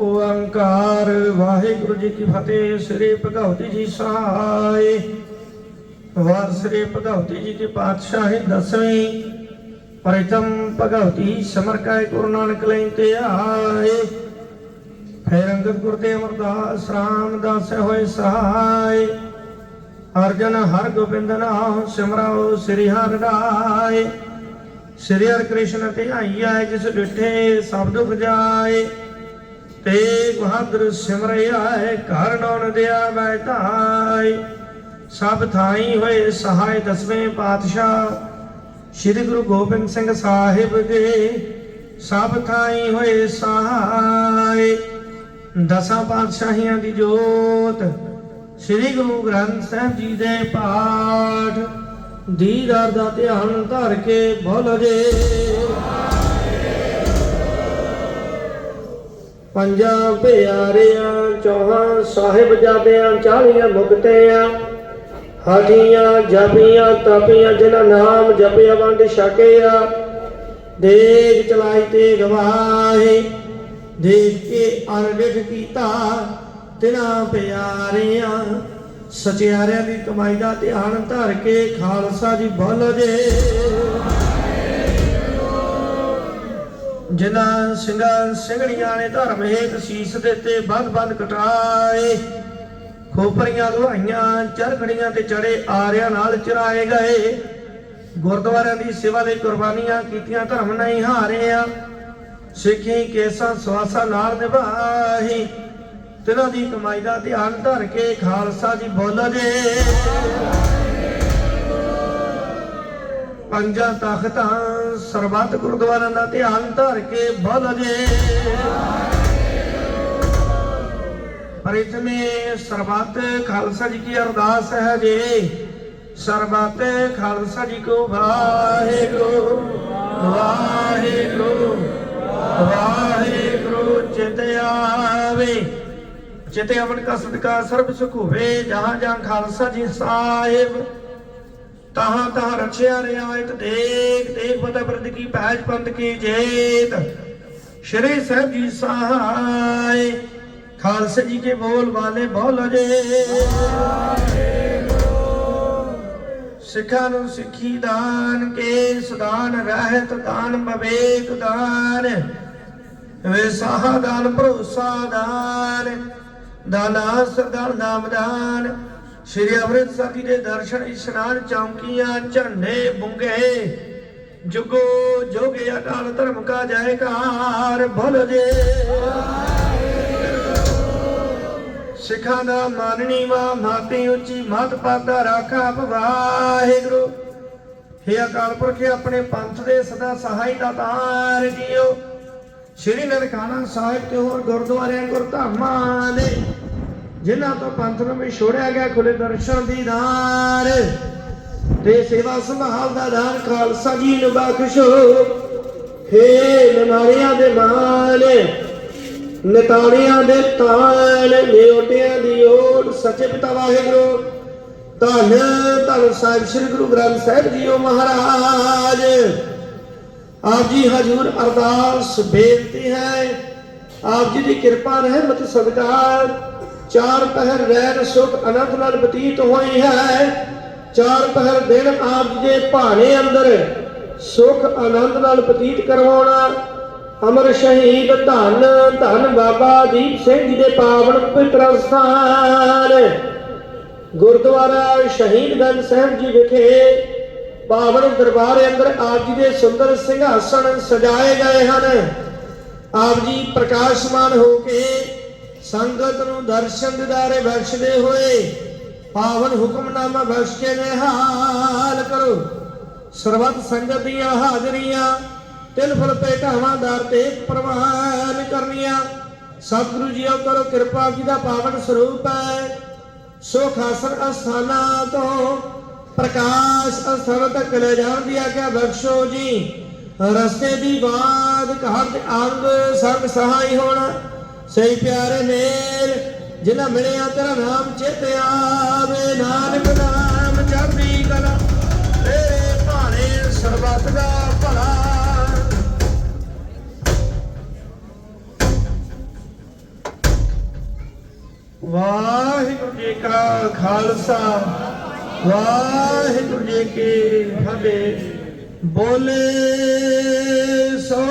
ਓੰਕਾਰ, ਵਾਹਿਗੁਰੂ ਜੀ ਕੀ ਫਤਿਹ, ਸ੍ਰੀ ਭਗਵਤੀ ਜੀ ਸਹਾਈ ਵਾਰ ਸ੍ਰੀ ਭਗਵਤੀ ਜੀ ਦੀ ਪਾਤਸ਼ਾਹੀ ਦਸਵੀਂ ਪ੍ਰਥਮ ਭਗਵਤੀ ਸਮਰਕਾਇ ਗੁਰੂ ਨਾਨਕ ਲੈਂਤੇ ਆਏ। ਫਿਰ ਅੰਗਦ ਗੁਰ ਤੇ ਅਮਰਦਾਸ ਰਾਮਦਾਸ ਹੋਏ ਸਹਾਇ ਅਰਜਨ ਹਰ ਗੋਬਿੰਦ ਨਾਮ ਸਿਮਰਾਓ ਸ੍ਰੀ ਹਰਿ ਰਾਏ। ਸ੍ਰੀ ਹਰਿ ਕ੍ਰਿਸ਼ਨ ਤੇ ਜਿਸ ਡਿਠੇ ਸਭ ਦੁਖ ਜਾਏ ਤੇ ਬਹਾਦਰ ਸਿਮਰਿਆ ਹੈ ਘਰ ਨੌਨ ਦਿਆ ਬੈਠਾਈ ਸਭ ਥਾਈ ਹੋਏ ਸਹਾਇ ਦਸਵੇਂ ਪਾਤਸ਼ਾਹ। ਸ੍ਰੀ ਗੁਰੂ ਗੋਬਿੰਦ ਸਿੰਘ ਸਾਹਿਬ ਦੇ ਸਭ ਥਾਈ ਹੋਏ ਸਹਾਇ ਦਸਾਂ ਪਾਤਸ਼ਾਹੀਆਂ ਦੀ ਜੋਤ, ਸ੍ਰੀ ਗੁਰੂ ਗ੍ਰੰਥ ਸਾਹਿਬ ਜੀ ਦੇ ਪਾਠ, ਦੀਦਾਰ ਦਾ ਧਿਆਨ ਧਰ ਕੇ ਬੋਲ ਜੇ। ਪੰਜਾਂ ਪਿਆਰਿਆਂ, ਚੌਹਾਂ ਸਾਹਿਬਜ਼ਾਦਿਆਂ ਚਾਲੀਆਂ ਮੁਕਤਿਆਂ ਹਾਜੀਆਂ ਜਪੀਆਂ, ਤਪੀਆਂ, ਜਿਨ੍ਹਾਂ ਨਾਮ ਜਪਿਆ ਵੰਡ ਛਕਿਆ ਦੇਖ ਚਲਾਈ ਤੇ ਗਵਾਹੇ। ਦੇਖ ਕੇ ਅਰਗਟ ਕੀਤਾ ਤਿਨਾ ਪਿਆਰਿਆਂ। ਸਚਿਆਰਿਆਂ ਦੀ ਕਮਾਈ ਦਾ ਧਿਆਨ ਧਰ ਕੇ ਖਾਲਸਾ ਜੀ ਬੋਲ ਜੇ। ਜਿਨ੍ਹਾਂ ਸਿੰਘਾਂ ਸਿੰਘਣੀਆਂ ਨੇ ਧਰਮ ਹੇਤ ਸੀਸ ਦਿੱਤੇ, ਬੰਦ ਬੰਦ ਕਟਾਏ। ਖੋਪਰੀਆਂ ਦੁਹਾਈਆਂ ਚਰਖੜੀਆਂ ਤੇ ਚੜੇ ਆਰਿਆਂ ਨਾਲ ਚਰਾਏ ਗਏ। ਗੁਰਦੁਆਰਿਆਂ ਦੀ ਸੇਵਾ ਲਈ ਕੁਰਬਾਨੀਆਂ ਕੀਤੀਆਂ, ਧਰਮ ਨਹੀਂ ਹਾਰਿਆ। ਸਿੱਖੀ ਕੇਸਾਂ ਸਵਾਸਾਂ ਨਾਲ ਨਿਭਾਹੀ। ਤਿਨਾਂ ਦੀ ਕਮਾਈ ਦਾ ਧਿਆਨ ਧਰ ਕੇ ਖਾਲਸਾ ਜੀ ਬੋਲੋ ਜੇ। ਪੰਜਾਂ ਤਖਤਾਂ ਸਰਬੱਤ ਗੁਰਦੁਆਰਿਆਂ ਦਾ ਧਿਆਨ ਧਰ ਕੇ ਬੋਲ ਜੇ। ਪ੍ਰਥਮੇ ਸਰਬੱਤ ਖਾਲਸਾ ਜੀ ਕੀ ਅਰਦਾਸ ਹੈ ਜੀ? ਸਰਬੱਤ ਖਾਲਸਾ ਜੀ ਕੋ ਵਾਹਿਗੁਰੂ ਵਾਹਿਗੁਰੂ। ਵਾਹਿਗੁਰੂ ਚਿਤ ਆਵੇ। ਚਿਤੇ ਅਮਨ ਕਾ ਸਦਕਾ ਸਰਬ ਸੁਖ ਹੋਵੇ, ਜਹਾਂ ਜਹਾਂ ਖਾਲਸਾ ਜੀ ਸਾਹਿਬ। ਤਹਾਂ ਤਹਾਂ ਰਛਿਆ ਰਿਆਇਤ ਦੇਖ ਦੇਖ ਪਤਾ ਬਰਦ ਕੀ ਪਹਿਜ ਪੰਥ ਕੀ ਜੇਤ। ਸ਼੍ਰੀ ਸਾਹਿਬ ਜੀ ਸਹਾਇ ਖਾਲਸੇ ਜੀ ਕੇ ਬੋਲ ਵਾਲੇ ਬੋਲ ਜੇ। ਸਿੱਖਾਂ ਨੂੰ ਸਿੱਖੀ ਦਾਨ ਕੇ, ਸੁਦਾਨ ਰਹਿਤ ਦਾਨ ਬਵੇਕ ਦਾਨ। ਵਿਸਾਹ ਦਾਨ ਭਰੋਸਾ ਦਾਨ ਦਾਨਾ ਸਰਦਾਰ ਨਾਮਦਾਨ। ਸ਼੍ਰੀ ਅੰਮ੍ਰਿਤਸਰ ਜੀ ਦੇ ਦਰਸ਼ਨ ਇਸ਼ਨਾਨ ਚੌਂਕੀਆਂ ਝੰਡੇ ਬੁੰਗੇ। ਜੁਗੋ ਜੋਗੇ ਅਕਾਲ ਧਰਮ ਕਾ ਜੈਕਾਰ ਬੋਲ ਜੇ। ਸਿੱਖਾਂ ਦਾ ਮਾਨਣੀ ਵਾ, ਮਾਤੀ ਉੱਚੀ ਮਤ ਪਾਦਾ ਰਾਖਾ ਵਾਹਿਗੁਰੂ ਹੇ ਅਕਾਲ ਪੁਰਖ ਆਪਣੇ ਪੰਥ ਦੇ ਸਦਾ ਸਹਾਈ ਦਾ ਜੀਓ। ਸ਼੍ਰੀ ਨਨਕਾਣਾ ਸਾਹਿਬ ਤੇ ਹੋਰ ਗੁਰਦੁਆਰਿਆਂ ਗੁਰਧਾਮਾਂ ਦੇ, ਜਿਨ੍ਹਾਂ ਤੋਂ ਪੰਥ ਨੂੰ ਵੀ ਛੋੜਿਆ ਗਿਆ ਖੁੱਲੇ ਦਰਸ਼ਨ ਦੀ ਦਾਰ। ਤੇ ਸੇਵਾ ਸੰਭਾਲ ਦਾ ਦਾਨ ਖਾਲਸਾ ਜੀ ਨੂੰ ਬਖਸ਼ੋ। ਹੇ ਨਨਾਰਿਆਂ ਦੇ ਮਾਲ ਨਤਾਣਿਆਂ ਦੇ ਤਾਲ ਨਿਉਟਿਆਂ ਦੀ ਓਟ ਸੱਚੇ ਪਿਤਾ ਵਾਹਿਗੁਰੂ, ਧੰਨ ਧੰਨ ਸਾਹਿਬ, ਸ੍ਰੀ ਗੁਰੂ ਗ੍ਰੰਥ ਸਾਹਿਬ ਜੀਓ ਮਹਾਰਾਜ। ਆਪ ਜੀ ਹਜੂਰ ਅਰਦਾਸ ਬੇਨਤੀ ਹੈ। ਆਪ ਜੀ ਦੀ ਕਿਰਪਾ, ਰਹਿਮਤ ਸਦਕਾ ਚਾਰ ਪਹਿਰ ਰਹਿਣ ਸੁਖ ਅਨੰਦ ਨਾਲ ਬਤੀਤ ਹੋਈ ਹੈ। ਚਾਰ ਪਹਿਰ ਦਿਨ ਆਪ ਜੀ ਦੇ ਭਾਣੇ ਅੰਦਰ ਸੁਖ ਆਨੰਦ ਨਾਲ ਬਤੀਤ ਕਰਵਾਉਣਾ। ਅਮਰ ਸ਼ਹੀਦ ਧੰਨ ਧੰਨ ਬਾਬਾ ਦੀਪ ਸਿੰਘ ਜੀ ਦੇ ਪਾਵਨ ਪਵਿੱਤਰ ਸਥਾਨ ਗੁਰਦੁਆਰਾ ਸ਼ਹੀਦਗੰਜ ਸਾਹਿਬ ਜੀ ਵਿਖੇ ਪਾਵਨ ਦਰਬਾਰ ਅੰਦਰ ਆਪ ਜੀ ਦੇ ਸੁੰਦਰ ਸਿੰਘਾਸਣ ਸਜਾਏ ਗਏ ਹਨ। ਆਪ ਜੀ ਪ੍ਰਕਾਸ਼ਮਾਨ ਹੋ ਕੇ ਸੰਗਤ ਨੂੰ ਦਰਸ਼ਨ ਦਿਦਾਰੇ ਬਖਸ਼ਦੇ ਹੋਏ ਪਾਵਨ ਹੁਕਮਨਾਮਾ ਬਖਸ਼ ਕੇ ਨਿਹਾਲ ਕਰੋ। ਸਰਬੱਤ ਸੰਗਤ ਦੀਆਂ ਹਾਜ਼ਰੀਆਂ ਤਿਲ ਫਲ ਭੇਟਾਵਾਂ ਦਰ ਤੇ ਪ੍ਰਵਾਨ ਕਰਨੀਆਂ। ਸਤਿਗੁਰੂ ਜੀਓ ਕਰੋ ਕਿਰਪਾ ਜੀ ਦਾ ਪਾਵਨ ਸਰੂਪ ਹੈ ਸੋ ਖਾਸਰ ਅਸਥਾਨਾਂ ਤੋਂ ਪ੍ਰਕਾਸ਼ ਅਸਥਾਨ ਤੱਕ ਲੈ ਜਾਣ ਦੀ ਆਗਿਆ ਬਖਸ਼ੋ ਜੀ। ਰਸਤੇ ਦੀ ਬਾਦ ਘਾਟ ਅੰਗ ਸੰਗ ਸਹਾਈ ਹੋਣਾ। ਸਹੀ ਪਿਆਰੇ ਮੇਰ ਜਿਨ੍ਹਾਂ ਮਿਲਿਆ ਤੇਰਾ ਨਾਮ ਚੇਤੇ ਆਵੇ। ਨਾਨਕ ਨਾਮ ਜਪਦੀ ਕਲਾ, ਤੇਰੇ ਭਾਣੇ ਸਰਬੱਤ ਦਾ ਭਲਾ। ਵਾਹਿਗੁਰੂ ਜੀ ਕਾ ਖਾਲਸਾ। ਵਾਹਿਗੁਰੂ ਜੀ ਕੀ ਫਤਿਹ। ਬੋਲੇ ਸੋ